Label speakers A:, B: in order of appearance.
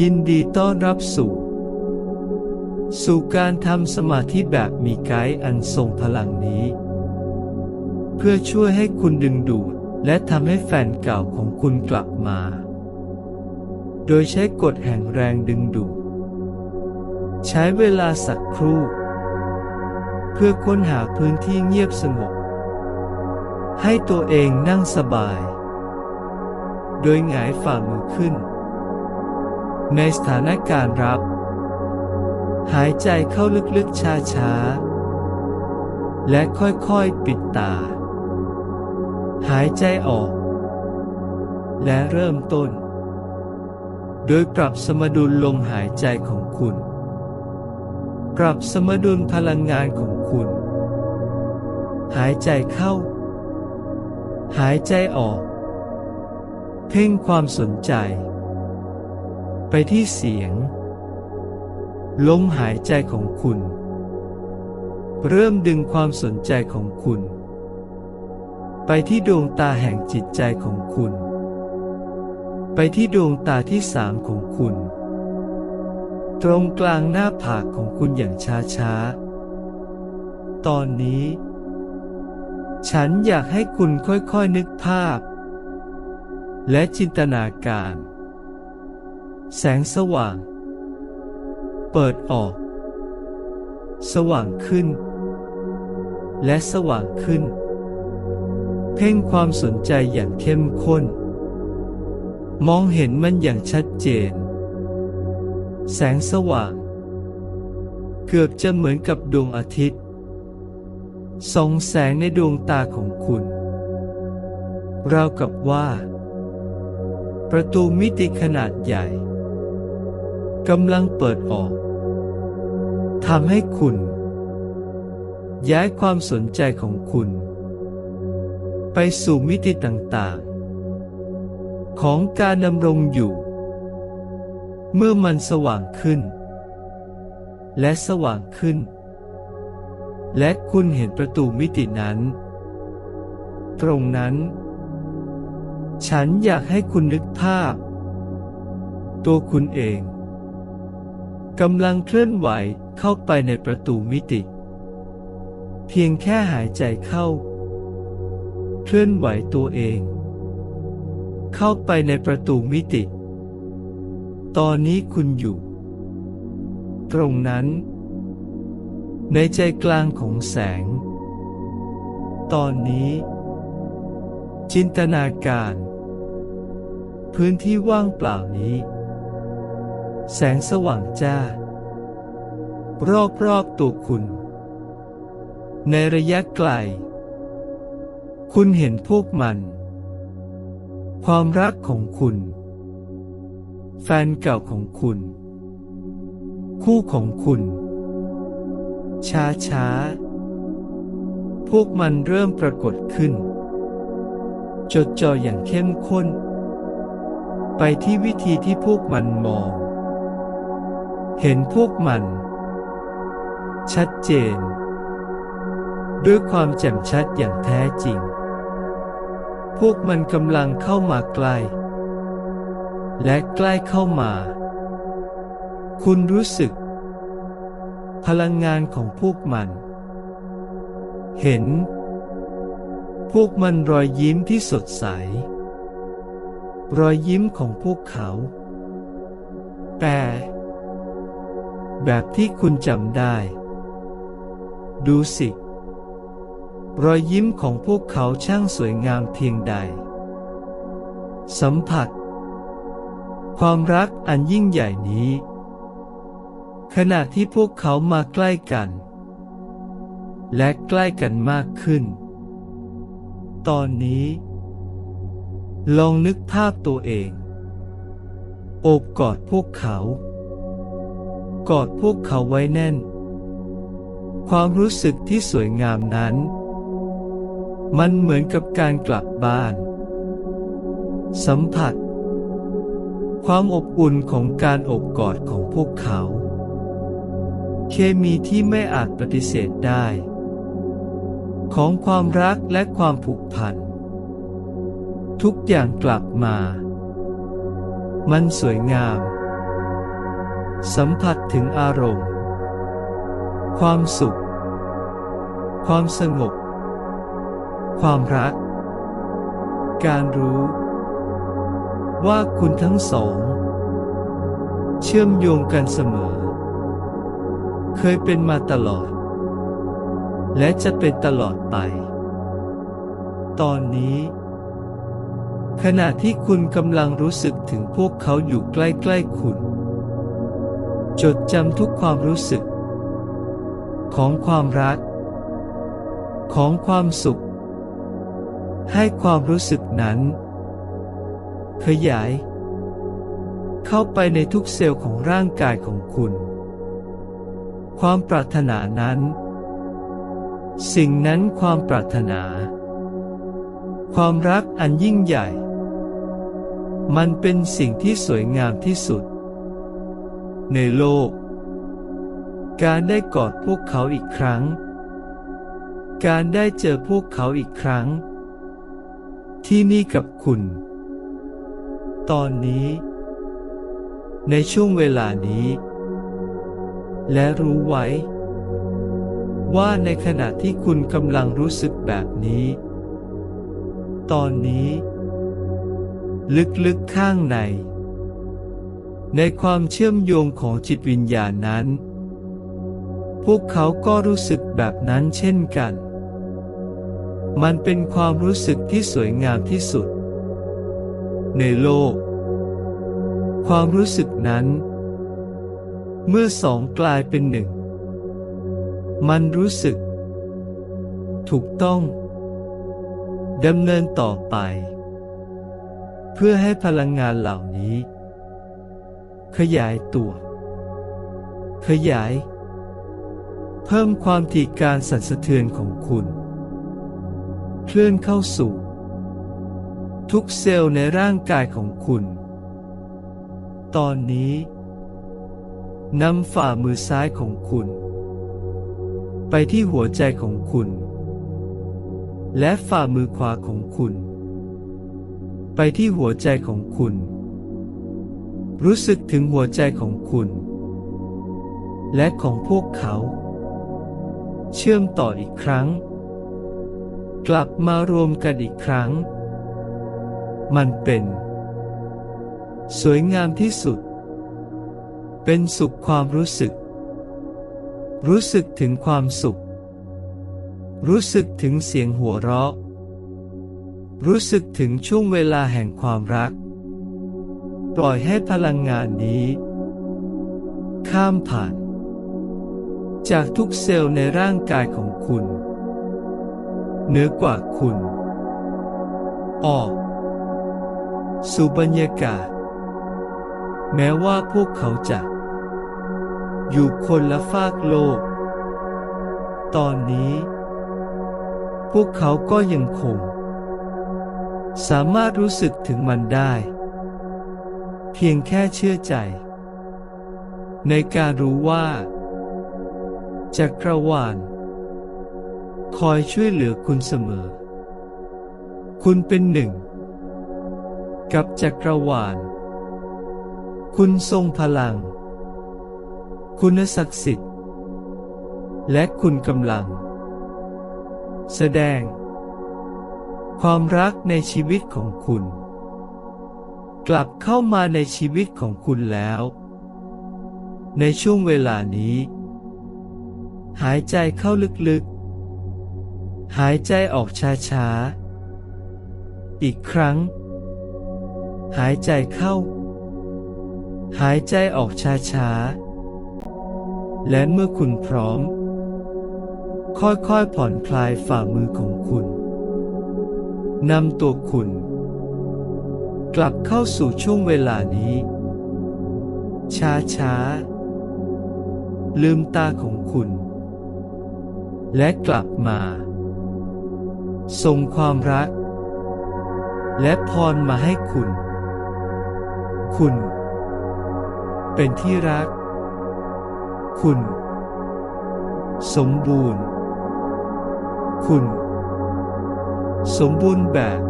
A: ยินดีต้อนรับสู่ สู่การทำสมาธิแบบมีไกด์อันทรงพลังนี้ เพื่อช่วยให้คุณดึงดูดและทำให้แฟนเก่าของคุณกลับมา โดยใช้กฎแห่งแรงดึงดูด ใช้เวลาสักครู่ เพื่อค้นหาพื้นที่เงียบสงบ ให้ตัวเองนั่งสบาย โดยหงายฝ่ามือขึ้น ในสถานการณ์รับ หายใจเข้าลึกๆช้าๆ และค่อยๆปิดตา หายใจออก และเริ่มต้น โดยปรับสมดุลลมหายใจของคุณ ปรับสมดุลพลังงานของคุณ หายใจเข้า หายใจออก เพ่งความสนใจ ไปที่เสียง ลมหายใจของคุณ เริ่มดึงความสนใจของคุณ ไปที่ดวงตาแห่งจิตใจของคุณ ไปที่ดวงตาที่สามของคุณ ตรงกลางหน้าผากของคุณอย่างช้าๆ ตอนนี้ ฉันอยากให้คุณค่อยๆนึกภาพ และจินตนาการ แสงสว่าง เปิดออก สว่างขึ้น และสว่างขึ้น เพ่งความสนใจอย่างเข้มข้น มองเห็นมันอย่างชัดเจน แสงสว่าง เกือบจะเหมือนกับดวงอาทิตย์ส่องแสงในดวงตาของคุณราวกับว่า ประตูมิติขนาดใหญ่ กำลังเปิดออกทำให้คุณ ย้ายความสนใจของคุณ ไปสู่มิติต่างๆ ของการดำรงอยู่ เมื่อมันสว่างขึ้น และสว่างขึ้น และคุณเห็นประตูมิตินั้น ตรงนั้น ฉันอยากให้คุณนึกภาพ ตัวคุณเอง กำลังเคลื่อนไหวเข้าไปในประตูมิติ เพียงแค่หายใจเข้า เคลื่อนไหวตัวเอง เข้าไปในประตูมิติ ตอนนี้คุณอยู่ ตรงนั้น ในใจกลางของแสง ตอนนี้ จินตนาการ พื้นที่ว่างเปล่านี้ แสงสว่างจ้า รอบๆตัวคุณ ในระยะไกล คุณเห็นพวกมัน ความรักของคุณ แฟนเก่าของคุณ คู่ของคุณ ช้าช้าพวกมันเริ่มปรากฏขึ้น จดจ่ออย่างเข้มข้น ไปที่วิธีที่พวกมันมอง เห็นพวกมัน ชัดเจน ด้วยความแจ่มชัดอย่างแท้จริง พวกมันกำลังเข้ามาใกล้ และใกล้เข้ามา คุณรู้สึก พลังงานของพวกมัน เห็น พวกมันรอยยิ้มที่สดใส รอยยิ้มของพวกเขา แต่ แบบที่คุณจำได้ ดูสิ รอยยิ้มของพวกเขาช่างสวยงามเพียงใด สัมผัส ความรักอันยิ่งใหญ่นี้ ขณะที่พวกเขามาใกล้กัน และใกล้กันมากขึ้น ตอนนี้ ลองนึกภาพตัวเอง โอบกอดพวกเขา กอดพวกเขาไว้แน่น ความรู้สึกที่สวยงามนั้น มันเหมือนกับการกลับบ้าน สัมผัส ความอบอุ่นของการอบกอดของพวกเขา เคมีที่ไม่อาจปฏิเสธได้ ของความรักและความผูกพัน ทุกอย่างกลับมา มันสวยงาม สัมผัสถึงอารมณ์ ความสุข ความสงบ ความรัก การรู้ ว่าคุณทั้งสอง เชื่อมโยงกันเสมอ เคยเป็นมาตลอด และจะเป็นตลอดไป ตอนนี้ ขณะที่คุณกำลังรู้สึกถึงพวกเขาอยู่ใกล้ ๆ คุณ จดจำทุกความรู้สึก ของความรัก ของความสุข ให้ความรู้สึกนั้น ขยาย เข้าไปในทุกเซลล์ของร่างกายของคุณ ความปรารถนานั้น สิ่งนั้นความปรารถนา ความรักอันยิ่งใหญ่ มันเป็นสิ่งที่สวยงามที่สุด ในโลก การได้กอดพวกเขาอีกครั้ง การได้เจอพวกเขาอีกครั้ง ที่นี่กับคุณ ตอนนี้ ในช่วงเวลานี้ และรู้ไว้ ว่าในขณะที่คุณกำลังรู้สึกแบบนี้ ตอนนี้ ลึกๆข้างใน ในความเชื่อมโยงของจิตวิญญาณนั้น พวกเขาก็รู้สึกแบบนั้นเช่นกัน มันเป็นความรู้สึกที่สวยงามที่สุด ในโลก ความรู้สึกนั้น เมื่อสองกลายเป็นหนึ่ง มันรู้สึก ถูกต้องดำเนินต่อไป เพื่อให้พลังงานเหล่านี้ ขยายตัว ขยาย เพิ่มความถี่การสั่นสะเทือนของคุณ เคลื่อนเข้าสู่ ทุกเซลล์ในร่างกายของคุณ ตอนนี้นำฝ่ามือซ้ายของคุณ ไปที่หัวใจของคุณ และฝ่ามือขวาของคุณ ไปที่หัวใจของคุณ รู้สึกถึงหัวใจของคุณ และของพวกเขา เชื่อมต่ออีกครั้ง กลับมารวมกันอีกครั้ง มันเป็น สวยงามที่สุด เป็นสุขความรู้สึก รู้สึกถึงความสุข รู้สึกถึงเสียงหัวเราะ รู้สึกถึงช่วงเวลาแห่งความรัก ปล่อยให้พลังงานนี้ ข้ามผ่าน จากทุกเซลล์ในร่างกายของคุณ เหนือกว่าคุณ ออก สู่บรรยากาศ แม้ว่าพวกเขาจะ อยู่คนละฟากโลก ตอนนี้ พวกเขาก็ยังคง สามารถรู้สึกถึงมันได้ เพียงแค่เชื่อใจ ในการรู้ว่า จักรวาล คอยช่วยเหลือคุณเสมอ คุณเป็นหนึ่ง กับจักรวาล คุณทรงพลัง คุณศักดิ์สิทธิ์ และคุณกำลัง แสดง ความรักในชีวิตของคุณ กลับเข้ามาในชีวิตของคุณแล้ว ในช่วงเวลานี้ หายใจเข้าลึกๆ หายใจออกช้าๆ อีกครั้ง หายใจเข้า หายใจออกช้าๆ และเมื่อคุณพร้อม ค่อยๆผ่อนคลายฝ่ามือของคุณนำตัวคุณ กลับเข้าสู่ช่วงเวลานี้ ช้าๆลืมตาของคุณ และกลับมาส่งความรัก และพรมาให้คุณ คุณ เป็นที่รัก คุณ สมบูรณ์ คุณ สมบูรณ์แบบ